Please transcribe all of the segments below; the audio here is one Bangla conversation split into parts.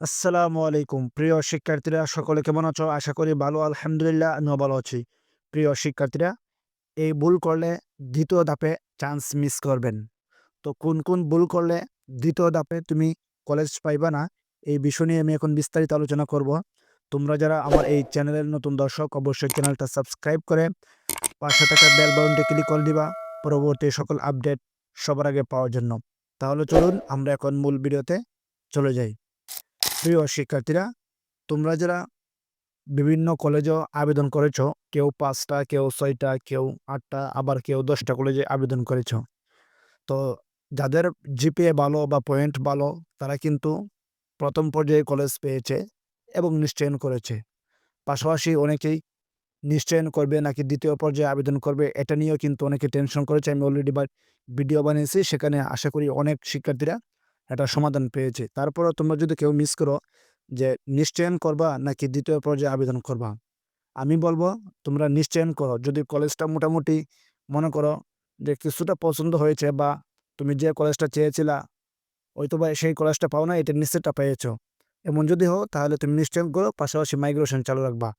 আসসালামু আলাইকুম। প্রিয় শিক্ষার্থীরা, সকলে কেমন আছো? আশা করি ভালো, আলহামদুলিল্লাহ, আমিও ভালো আছি। প্রিয় শিক্ষার্থীরা, এই ভুল করলে দ্বিতীয় ধাপে চান্স মিস করবেন। তো কোন কোন ভুল করলে দ্বিতীয় ধাপে তুমি কলেজ পাইবা না, এই বিষয় নিয়ে আমি এখন বিস্তারিত আলোচনা করব। তোমরা যারা আমার এই চ্যানেলের নতুন দর্শক, অবশ্যই চ্যানেলটা সাবস্ক্রাইব করে পাশে থাকা বেল বাটনটি ক্লিক করে দিবা, পরবর্তী সকল আপডেট সবার আগে পাওয়ার জন্য। তাহলে চলুন, আমরা এখন মূল ভিডিওতে চলে যাই। প্রিয় শিক্ষার্থীরা, তোমরা যারা বিভিন্ন কলেজেও আবেদন করেছ, কেউ পাঁচটা, কেউ ছয়টা, কেউ আটটা, আবার কেউ দশটা কলেজে আবেদন করেছ, তো যাদের জিপিএ ভালো বা পয়েন্ট ভালো, তারা কিন্তু প্রথম পর্যায়ে কলেজ পেয়েছে এবং নিশ্চয়ন করেছে। পাশাপাশি অনেকেই নিশ্চয়ন করবে নাকি দ্বিতীয় পর্যায়ে আবেদন করবে, এটা নিয়েও কিন্তু অনেকে টেনশন করেছে। আমি অলরেডি ভিডিও বানিয়েছি, সেখানে আশা করি অনেক শিক্ষার্থীরা এটা সমাধান পেয়েছে। তারপরেও তোমরা যদি কেউ মিস করো যে নিশ্চয়ন করবা নাকি দ্বিতীয় পর্যায়ে আবেদন করবা? আমি বলব, তোমরা নিশ্চয়ন করো। যদি কলেজটা মোটামুটি মনে করো যে কিছুটা পছন্দ হয়েছে বা তুমি যে কলেজটা চেয়েছিলা হয়তো বা সেই কলেজটা পাও না এটা নিশ্চয়টা পেয়েছ। এমন যদি হও, তাহলে তুমি নিশ্চয়ন করো, পাশাপাশি মাইগ্রেশন চালু রাখবা।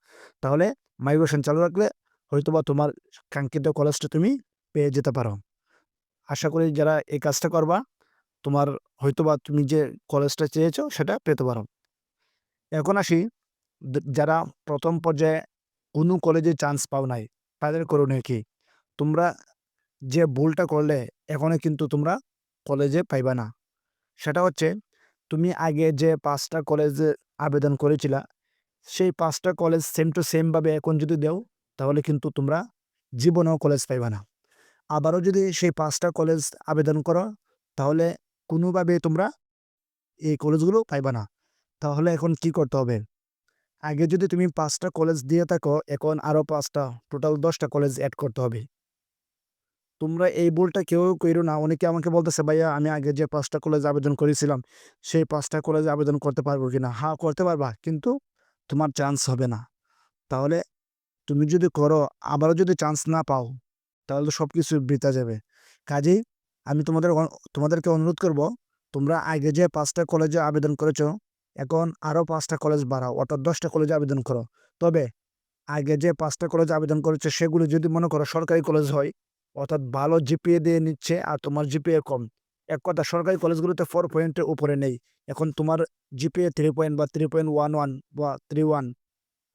তাহলে মাইগ্রেশন চালু রাখলে হয়তো বা তোমার কাঙ্ক্ষিত কলেজটা তুমি পেয়ে যেতে পারো। আশা করি যারা এই কাজটা করবা তোমার হয়তোবা তুমি যে কলেজটা চেয়েছো সেটা পেতে পারো। এখন আসি যারা প্রথম পর্যায়ে কোনো কলেজে চান্স পাও নাই, তাদের করণীয় কি? তোমরা যে ভুলটা করলে এখনও কিন্তু তোমরা কলেজে পাইবা না। সেটা হচ্ছে, তুমি আগে যে পাঁচটা কলেজে আবেদন করেছিলা, সেই পাঁচটা কলেজ সেম টু সেমভাবে এখন যদি দেও, তাহলে কিন্তু তোমরা জীবনেও কলেজ পাইবা না। আবারও যদি সেই পাঁচটা কলেজ আবেদন করো, তাহলে কোনোভাবে তোমরা এই কলেজগুলো পাইবা না। তাহলে এখন কি করতে হবে? আগে যদি তুমি পাঁচটা কলেজ দিয়ে থাকো, এখন আরও পাঁচটা টোটাল দশটা কলেজ অ্যাড করতে হবে। তোমরা এই ভুলটা কেউ করো না। অনেকে আমাকে বলতেছে, ভাইয়া, আমি আগে যে পাঁচটা কলেজ আবেদন করেছিলাম, সেই পাঁচটা কলেজে আবেদন করতে পারব কিনা? হ্যাঁ করতে পারবা, কিন্তু তোমার চান্স হবে না। তাহলে তুমি যদি করো, আবারও যদি চান্স না পাও, তাহলে তো সব কিছু বৃথা যাবে। কাজেই আমি তোমাদের তোমাদেরকে অনুরোধ করব, তোমরা আগে যে পাঁচটা কলেজে আবেদন করেছ, এখন আরও পাঁচটা কলেজ বাড়াও, অর্থাৎ দশটা কলেজে আবেদন করো। তবে আগে যে পাঁচটা কলেজে আবেদন করেছে, সেগুলো যদি মনে করো সরকারি কলেজ হয়, অর্থাৎ ভালো জিপিএ দিয়ে নিচ্ছে আর তোমার জিপিএ কম, এক কথা সরকারি কলেজগুলোতে ফোর পয়েন্টের উপরে নেই। এখন তোমার জিপিএ থ্রি পয়েন্ট বা থ্রি পয়েন্ট ওয়ান ওয়ান বা থ্রি ওয়ান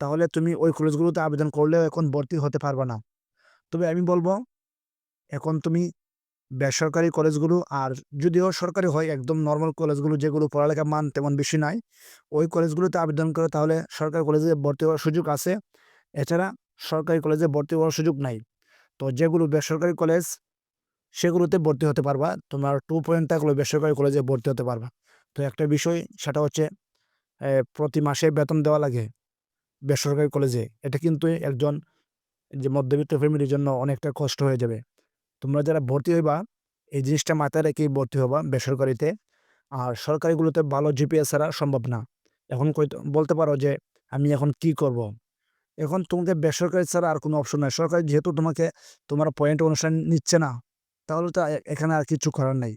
তাহলে তুমি ওই কলেজগুলোতে আবেদন করলেও এখন ভর্তি হতে পারবে না। তবে আমি বলব, এখন তুমি বেসরকারি কলেজগুলো আর যদিও সরকারি হয়, একদম নর্মাল কলেজগুলো যেগুলো পড়ালেখার মান তেমন বেশি নাই, ওই কলেজগুলোতে আবেদন করে তাহলে সরকারি কলেজে ভর্তি হওয়ার সুযোগ আছে। এছাড়া সরকারি কলেজে ভর্তি হওয়ার সুযোগ নাই। তো যেগুলো বেসরকারি কলেজ, সেগুলোতে ভর্তি হতে পারবা। তোমার টু পয়েন্ট থাকলে বেসরকারি কলেজে ভর্তি হতে পারবা। তো একটা বিষয়, সেটা হচ্ছে প্রতি মাসে বেতন দেওয়া লাগে বেসরকারি কলেজে। এটা কিন্তু একজন, যে মধ্যবিত্ত ফ্যামিলির জন্য অনেকটা কষ্ট হয়ে যাবে। তোমরা যারা ভর্তি হইবা, এই জিনিসটা মাথায় রেখেই ভর্তি হবা বেসরকারিতে। আর সরকারিগুলোতে ভালো জিপিএস ছাড়া সম্ভব না। এখন বলতে পারো যে আমি এখন কি করব। এখন তোমাকে বেসরকারি ছাড়া আর কোনো অপশন নাই। সরকারি যেহেতু তোমাকে, তোমার পয়েন্ট অনুষ্ঠান নিচ্ছে না, তাহলে তো এখানে আর কিছু করার নেই।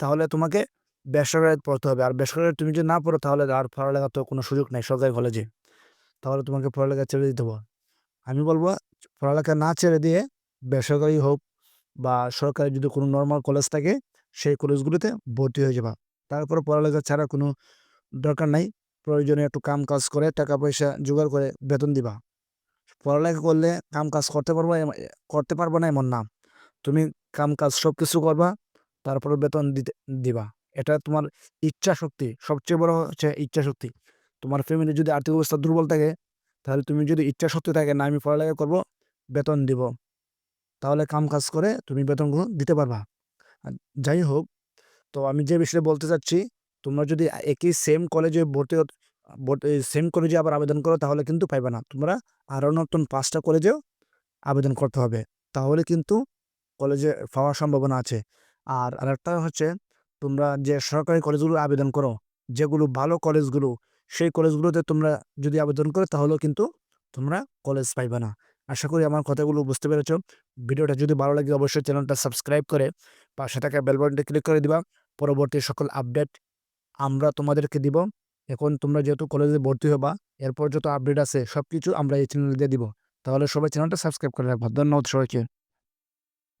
তাহলে তোমাকে বেসরকারি পড়তে হবে। আর বেসরকারি তুমি যদি না পড়ো, তাহলে আর পড়ালেখা তো কোনো সুযোগ নেই সরকারি কলেজে তাহলে তোমাকে পড়ালেখা ছেড়ে দিতে হবে। আমি বলব, পড়ালেখা না ছেড়ে দিয়ে বেসরকারি হোক বা সরকারি যদি কোনো নর্মাল কলেজ থাকে, সেই কলেজগুলোতে ভর্তি হয়ে যাবা। তারপর পড়ালেখা ছাড়া কোনো দরকার নাই। প্রয়োজনে একটু কাম কাজ করে টাকা পয়সা জোগাড় করে বেতন দিবা। পড়ালেখা করলে কাম কাজ করতে পারব করতে পারব না এমন না। তুমি কাম কাজ সব কিছু করবা, তারপরে বেতন দিতে, দিবা। এটা তোমার ইচ্ছা শক্তি। সবচেয়ে বড় হচ্ছে ইচ্ছা শক্তি। তোমার ফ্যামিলি যদি আর্থিক অবস্থা দুর্বল থাকে, তাহলে তুমি যদি ইচ্ছা শক্তি থাকে না আমি পড়ালেখা করব, বেতন দিব। তাহলে কাম কাজ করে তুমি বেতনগুলো দিতে পারবা। যাই হোক, তো আমি যে বিষয়ে বলতে চাচ্ছি, তোমরা যদি একই সেম কলেজে ভর্তি সেম কলেজে আবার আবেদন করো তাহলে কিন্তু পাইবে না। তোমরা আরও নতুন পাঁচটা কলেজেও আবেদন করতে হবে। তাহলে কিন্তু কলেজে পাওয়ার সম্ভাবনা আছে। আর আরেকটা হচ্ছে, তোমরা যে সরকারি কলেজগুলো আবেদন করো, যেগুলো ভালো কলেজগুলো সেই কলেজগুলোতে তোমরা যদি আবেদন করো তাহলেও কিন্তু তোমরা কলেজ পাইবে না। আশা করি আমার কথাগুলো বুঝতে পেরেছ। ভিডিওটা যদি ভালো লাগে অবশ্যই চ্যানেলটা সাবস্ক্রাইব করে পাশে থাকা বেলবনটা ক্লিক করে দিবা। পরবর্তী সকল আপডেট আমরা তোমাদেরকে দিব। এখন তোমরা যেহেতু কলেজে ভর্তি হবা, এরপর যত আপডেট আছে সব কিছু আমরা এই চ্যানেলে দিয়ে দিব। তাহলে সবাই চ্যানেলটা সাবস্ক্রাইব করে রাখবা। ধন্যবাদ সবাইকে।